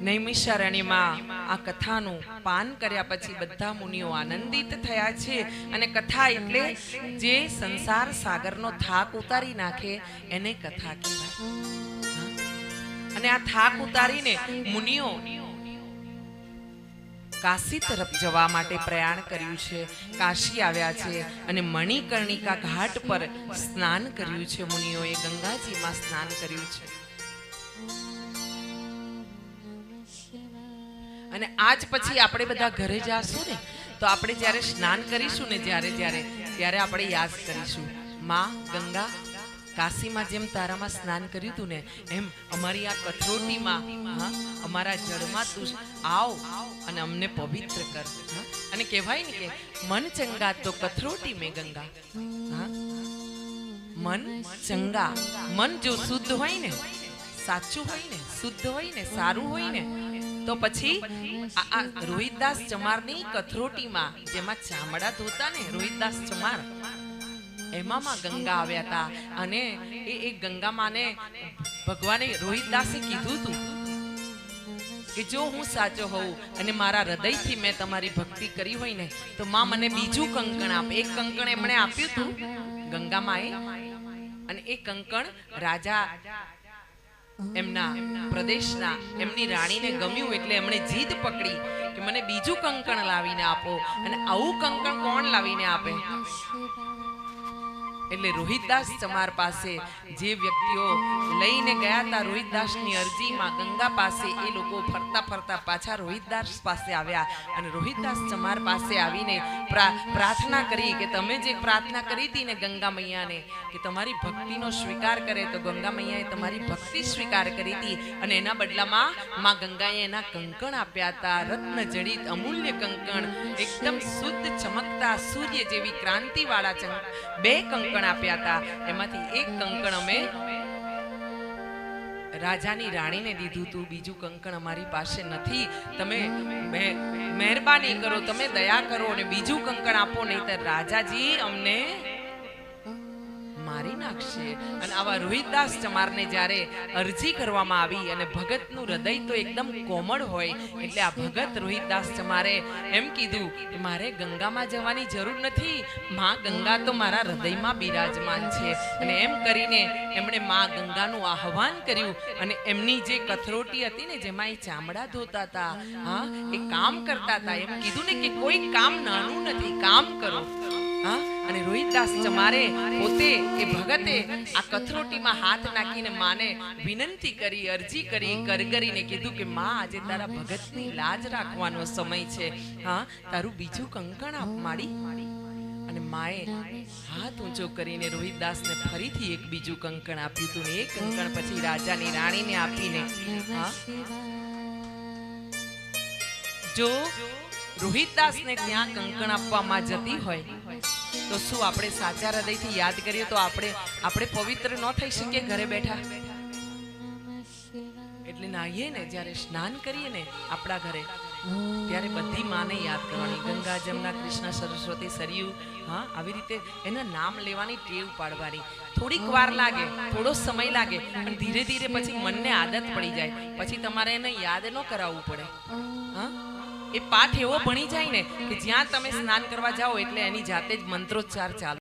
નૈમિષારણ્યમાં આ કથાનું પાન કર્યા પછી બધા મુનિઓ આનંદિત થયા છે અને કથા એટલે જે સંસાર સાગરનો થાક ઉતારી નાખે એને કથા કહેવાય. અને આ થાક ઉતારીને મુનિઓ કાશી તરફ જવા માટે પ્રયાણ કર્યું છે. કાશી આવ્યા છે અને મણિકર્ણિકા ઘાટ પર સ્નાન કર્યું છે. મુનિઓએ ગંગાજીમાં સ્નાન કર્યું છે. અને આજ પછી આપણે બધા ઘરે જાશું ને, તો આપણે જ્યારે સ્નાન કરીશું ને જ્યારે જ્યારે, ત્યારે આપણે યાદ કરીશું માં ગંગા કાશીમાં જેમ તારામાં સ્નાન કર્યું હતું ને, એમ અમારી આ કથરોટીમાં અમારા જળમાં તું આવ અને અમને પવિત્ર કર? અને કહેવાય ને કે મન ચંગા તો કથરોટી મેં ગંગા, હા મન ચંગા, મન જો શુદ્ધ હોય ને, સાચું હોય ને, શુદ્ધ હોય ને, સારું હોય ને તો પછી આ રોહિતદાસ ચમારની કથરોટીમાં, જેમાં ચામડા ધોતા ને રોહિતદાસ ચમાર એમાં ગંગા આવ્યા હતા. અને એ એ ગંગા માને ભગવાને રોહિતદાસે કીધું હતું કે જો હું સાચો હોઉં અને મારા હૃદયથી મેં તમારી ભક્તિ કરી હોય ને, તો માં મને બીજું કંકણ આપ. એક કંકણ એમણે આપ્યું હતું ગંગા એ અને એ કંકણ રાજા એમના પ્રદેશના, એમની રાણીને ગમ્યું એટલે એમણે જીદ પકડી કે મને બીજું કંકણ લાવીને આપો. અને આવું કંકણ કોણ લાવીને આપે? એટલે રોહિતદાસ ચમાર પાસે જે વ્યક્તિઓ લઈને ગયા હતા રોહિતદાસની અરજીમાં ગંગા પાસે, એ લોકો ફરતા ફરતા પાછા રોહિતદાસ પાસે આવ્યા. અને રોહિતદાસ ચમાર પાસે આવીને પ્રા- પ્રાર્થના કરી કે તમે જે પ્રાર્થના કરી હતી ને ગંગા મૈયાને, કે તમારી ભક્તિનો સ્વીકાર કરે, તો ગંગા મૈયાએ તમારી ભક્તિ સ્વીકાર કરી હતી. અને એના બદલામાં માં ગંગાએ એના કંકણ આપ્યા હતા રત્ન, જડિત, અમૂલ્ય કંકણ, એકદમ શુદ્ધ, ચમકતા સૂર્ય જેવી ક્રાંતિવાળા બે કંકણ આપ્યા હતા. એમાંથી એક કંકણ અમે રાજાની રાણીને દીધું હતું. બીજું કંકણ અમારી પાસે નથી. તમે મહે- મહેરબાની કરો, તમે દયા કરો અને બીજું કંકણ આપો નહીં તો રાજાજી અમને મારી નાખશે. અને આવા રોહિતદાસ ચમારને જ્યારે અરજી કરવામાં આવી અને ભગતનું હૃદય તો એકદમ કોમળ હોય, એટલે આ ભગત રોહિતદાસ ચમારે એમ કીધું કે મારે ગંગામાં જવાની જરૂર નથી. માં ગંગા તો મારા હૃદયમાં બિરાજમાન છે. અને એમ કરીને એમણે માં ગંગાનું આહવાન કર્યું અને એમની જે કથરોટી હતી ને જેમાં એ ચામડા ધોતા હતા, હા, એ કામ કરતા હતા, એમ કીધું ને કે કોઈ કામ નાનું નથી, કામ કરો. હા? અને રોહિતદાસ ચમારે પોતે એ ભગતે આ કથરોટીમાં હાથ નાખીને માને વિનંતી કરી, અરજી કરી કરગરીને કીધું કે, માં, આજે તારા ભગતની લાજ રાખવાનો સમય છે. હા, તારું બીજું કંકણ આપ માડી. અને માએ હાથ ઊંચો કરીને રોહિતદાસને ફરીથી એક બીજું કંકણ આપ્યું હતું એ કંકણ પછી રાજાની રાણીને આપીને. હા. જો રોહિતદાસને ત્યાં કંકણ આપવામાં જતી હોય તો શું આપણે સાચા હૃદયથી યાદ કરીએ તો આપણે આપણે પવિત્ર ન થઈ શકીએ ઘરે બેઠા? એટલે નાહીએ ને, જ્યારે સ્નાન કરીએ ને આપણા ઘરે, ત્યારે બધી માને યાદ કરવાની. ગંગા જમના કૃષ્ણ સરસ્વતી સરયુ, હા, આવી રીતે એના નામ લેવાની, ટેવ પાડવાની. થોડીક વાર લાગે, થોડો સમય લાગે, પણ ધીરે ધીરે પછી મનને આદત પડી જાય. પછી તમારે એને યાદ ન કરાવવું પડે. હા? એ પાઠ એવો ભણી જાય ને કે જ્યાં તમે સ્નાન કરવા જાઓ એટલે એની જાતે જ મંત્રોચ્ચાર ચાલુ